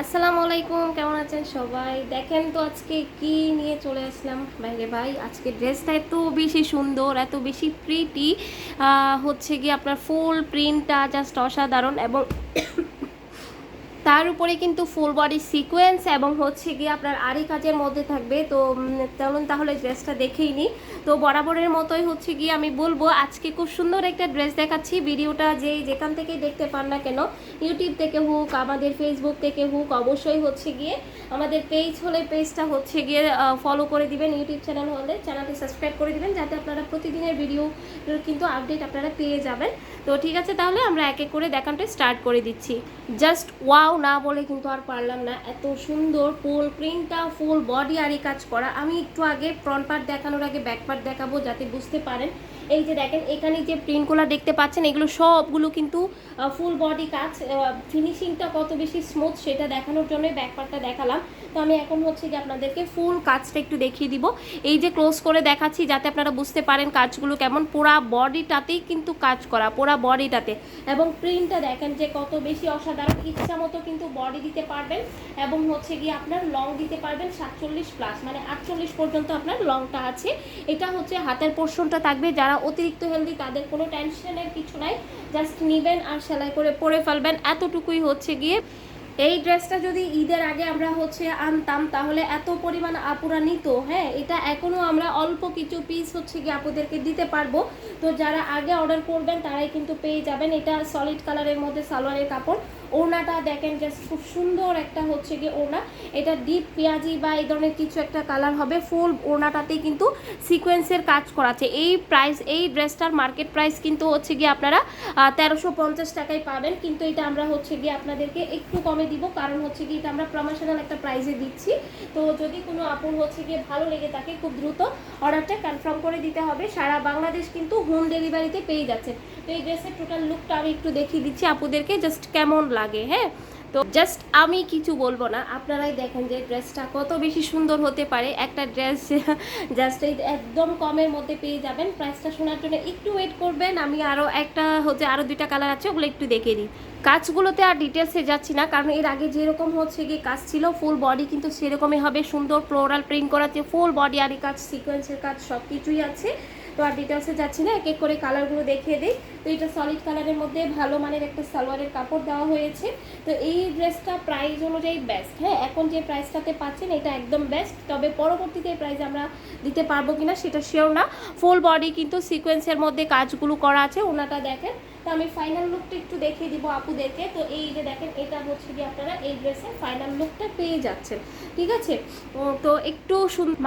আসসালামু আলাইকুম, কেমন আছেন সবাই? দেখেন তো আজকে কি নিয়ে চলে আসলাম? বাইরে ভাই, আজকে ড্রেসটা এত বেশি সুন্দর, এত বেশি প্রিটি হচ্ছে গিয়ে আপনার ফুল প্রিন্টটা জাস্ট অসাধারণ এবং তার উপরে কিন্তু ফুল বডি সিকোয়েন্স এবং হচ্ছে গিয়ে আপনার আরি কাজের মধ্যে থাকবে। তো চলুন তাহলে ড্রেসটা দেখেই নিই। তো, বরাবরের মতোই হচ্ছে গিয়ে আমি বলব, আজকে খুব সুন্দর একটা ড্রেস দেখাচ্ছি। ভিডিওটা যে যেখান থেকে দেখতে পান না কেন ইউটিউব থেকে হোক, আমাদের ফেসবুক থেকে হোক, অবশ্যই হচ্ছে গিয়ে আমাদের পেজ হলে পেজটা হচ্ছে গিয়ে ফলো করে দিবেন। ইউটিউব চ্যানেল হলে চ্যানেলটি সাবস্ক্রাইব করে দিবেন, যাতে আপনারা প্রতিদিনের ভিডিও কিন্তু আপডেট আপনারা পেয়ে যাবেন। তো, ঠিক আছে, তাহলে আমরা এক এক করে দেখানটা স্টার্ট করে দিচ্ছি। জাস্ট ওয়াও না বলে কিন্তু আর পারলাম না। এত সুন্দর ফুল প্রিন্টটা ফুল বডি আরই কাজ করা। আমি একটু আগে ফ্রন্ট পার্ট দেখানোর আগে ব্যাক পার্ট দেখাবো যাতে বুঝতে পারেন। এই যে দেখেন, এখানে যে প্রিন্টগুলো দেখতে পাচ্ছেন, এগুলো সবগুলো কিন্তু ফুল বডি কাজ ফিনিশিংটা কত বেশি স্মুথ সেটা দেখানোর জন্যই ব্যাক পার্টটা দেখালাম। তো আমি এখন হচ্ছে কি আপনাদেরকে ফুল কাজটা একটু দেখিয়ে দিব। এই যে ক্লোজ করে দেখাচ্ছি, যাতে আপনারা বুঝতে পারেন কাজগুলো কেমন। পোড়া বডিটাতেই কিন্তু কাজ করা, পুরা বডিটাতে এবং প্রিন্টটা দেখেন যে কত বেশি অসাধারণ। ইচ্ছা মতো কিন্তু বডি দিতে পারবেন এবং হচ্ছে গিয়ে আপনার লং দিতে পারবেন সাতচল্লিশ প্লাস মানে আটচল্লিশ পর্যন্ত আপনার লংটা আছে। এটা হচ্ছে হাতের পোর্শনটা থাকবে। যারা অতিরিক্ত হেলদি তাদের কোনো টেনশনের কিছু নাই। জাস্ট নেবেন আর সেলাই করে পরে ফেলবেন। এতটুকুই হচ্ছে গিয়ে এই ড্রেসটা যদি ঈদের আগে আমরা হচ্ছে আনতাম, তাহলে এত পরিমাণ আপুরা নিত হ্যাঁ? এটা এখনও আমরা অল্প কিছু পিস হচ্ছে গিয়ে আপুদেরকে দিতে পারব। তো যারা আগে অর্ডার করবেন, তারাই কিন্তু পেয়ে যাবেন। এটা সলিড কালারের মধ্যে সালোয়ারের কাপড়। ওড়নাটা দেখেন জাস্ট খুব সুন্দর একটা হচ্ছে গিয়ে ওড়না। এটা ডিপ পেঁয়াজি বা এই ধরনের কিছু একটা কালার হবে ফুল ওড়নাটাতেই কিন্তু সিকোয়েন্সের কাজ করাচ্ছে এই প্রাইস এই ড্রেসটার মার্কেট প্রাইস কিন্তু হচ্ছে গিয়ে আপনারা তেরোশো পঞ্চাশ টাকায় পাবেন। কিন্তু এটা আমরা হচ্ছে গিয়ে আপনাদেরকে একটু কমে দিব, কারণ হচ্ছে গিয়ে এটা আমরা প্রমোশনাল একটা প্রাইসে দিচ্ছি। তো যদি কোনো আপুর হচ্ছে গিয়ে ভালো লেগে থাকে, খুব দ্রুত অর্ডারটা কনফার্ম করে দিতে হবে। সারা বাংলাদেশ কিন্তু হোম ডেলিভারিতে পেয়ে যাচ্ছে। তো এই ড্রেসের টোটাল লুকটা আমি একটু দেখিয়ে দিচ্ছি আপুদেরকে জাস্ট কেমন লাগে হ্যাঁ? তো জাস্ট আমি কিছু বলব না। আপনারাই দেখেন যে ড্রেসটা কত বেশি সুন্দর হতে পারে। একটা ড্রেস জাস্ট এই একদম কমের মধ্যে পেয়ে যাবেন। প্রাইসটা শোনার জন্য একটু ওয়েট করবেন। আমি আরও একটা হচ্ছে আরও দুইটা কালার আছে, ওগুলো একটু দেখে দিই কাজগুলোতে আর ডিটেলসে যাচ্ছি না, কারণ এর আগে যেরকম হচ্ছে গিয়ে কাজ ছিল ফুল বডি কিন্তু সেরকমই হবে। সুন্দর ফ্লোরাল প্রিন্ট করা ফুল বডি আর এই কাজ সিকোয়েন্সের কাজ সব কিছুই আছে। তো আর ডিটেলসে যাচ্ছি না এক এক করে কালারগুলো দেখিয়ে দিই। তো এটা সলিড কালারের মধ্যে ভালো মানের একটা সালোয়ারের কাপড় দেওয়া হয়েছে। তো এই ড্রেসটা প্রাইস অনুযায়ী বেস্ট হ্যাঁ? এখন যে প্রাইসটাতে পাচ্ছেন, এটা একদম বেস্ট তবে পরবর্তীতে এই প্রাইস আমরা দিতে পারব কিনা সেটা শিওর না। ফুল বডি কিন্তু সিকোয়েন্সের মধ্যে কাজগুলো করা আছে, ওনাটা দেখেন। তো আমি ফাইনাল লুকটা একটু দেখিয়ে দিব আপুদেরকে। তো এই যে দেখেন, এটা হচ্ছে কি আপনারা এই ড্রেসের ফাইনাল লুকটা পেয়ে যাচ্ছেন। ঠিক আছে? তো একটু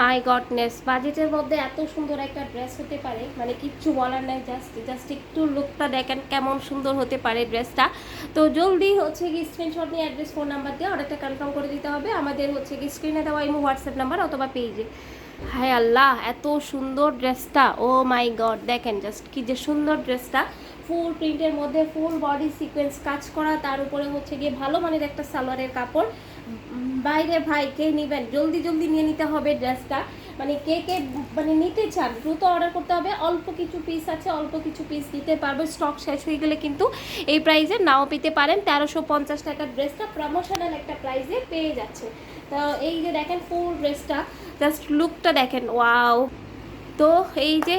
মাই গডনেস বাজেটের মধ্যে এত সুন্দর একটা ড্রেস হতে পারে মানে কিচ্ছু বলার নাই জাস্ট জাস্ট একটু লুকটা দেখেন কেমন সুন্দর হতে পারে ড্রেসটা তো জলদি হচ্ছে কি স্ক্রিনশট নিয়ে অ্যাড্রেস ফোন নাম্বার দিয়ে অর্ডারটা কনফার্ম করে দিতে হবে। আমাদের হচ্ছে কি স্ক্রিনে দেওয়া ইমো হোয়াটসঅ্যাপ নাম্বার অথবা পেজে হায় আল্লাহ, এত সুন্দর ড্রেসটা ও মাই গড দেখেন জাস্ট কি যে সুন্দর ড্রেসটা ফুল প্রিন্টের মধ্যে ফুল বডি সিকোয়েন্স কাজ করা, তার উপরে হচ্ছে গিয়ে ভালো মানের একটা সালোয়ারের কাপড়। বাইরে ভাই, কে নেবেন? জলদি জলদি নিয়ে নিতে হবে ড্রেসটা। মানে কে কে মানে নিতে চান, দ্রুত অর্ডার করতে হবে। অল্প কিছু পিস আছে, অল্প কিছু পিস দিতে পারব। স্টক শেষ হয়ে গেলে কিন্তু এই প্রাইজে নাও পেতে পারেন। তেরোশো পঞ্চাশ টাকার ড্রেসটা প্রমোশনাল একটা প্রাইজে পেয়ে যাচ্ছে। তো এই যে দেখেন ফুল ড্রেসটা জাস্ট লুকটা দেখেন ওয়াও তো এই যে,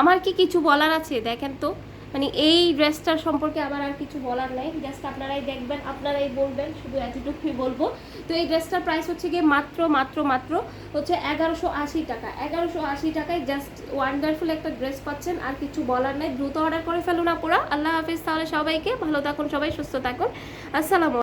আমার কি কিছু বলার আছে? দেখেন তো। মানে এই ড্রেসটার সম্পর্কে আবার আর কিছু বলার নাই। জাস্ট আপনারাই দেখবেন, আপনারাই বলবেন, শুধু এতটুকুই বলব। তো এই ড্রেসটার প্রাইস হচ্ছে গিয়ে মাত্র মাত্র মাত্র হচ্ছে এগারোশো আশি টাকা। এগারোশো আশি টাকায় জাস্ট ওয়ান্ডারফুল একটা ড্রেস পাচ্ছেন, আর কিছু বলার নাই। দ্রুত অর্ডার করে ফেলুন আপনারা আল্লাহ হাফিজ। তাহলে সবাইকে ভালো থাকুন, সবাই সুস্থ থাকুন। আসসালামু